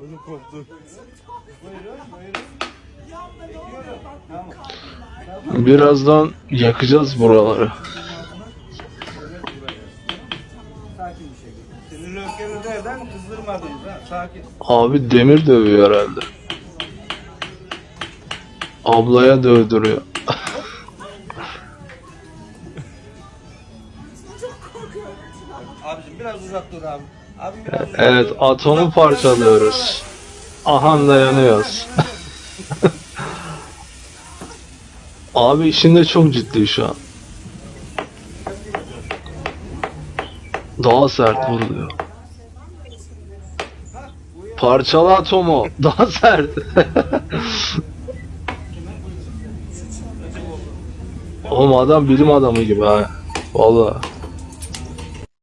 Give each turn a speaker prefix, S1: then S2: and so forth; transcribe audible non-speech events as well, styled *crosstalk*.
S1: Ödüm koptu.
S2: Buyurun, buyurun.
S3: Birazdan yakacağız buraları.
S2: Sakin bir şekilde. Sinirli öfkeli derden kızdırmadınız ha. Sakin.
S3: Abi demir dövüyor herhalde. Ablaya dövdürüyor.
S2: Abicim biraz uzak dur abi. Abi biraz uzak
S3: Evet
S2: dur.
S3: atomu parçalıyoruz. Aha dayanıyoruz. *laughs* Abi işinde çok ciddi şu an. Daha sert vuruluyor. Parçala atomu. *laughs* Daha sert. *laughs* Oğlum adam bilim adamı gibi ha. Vallahi.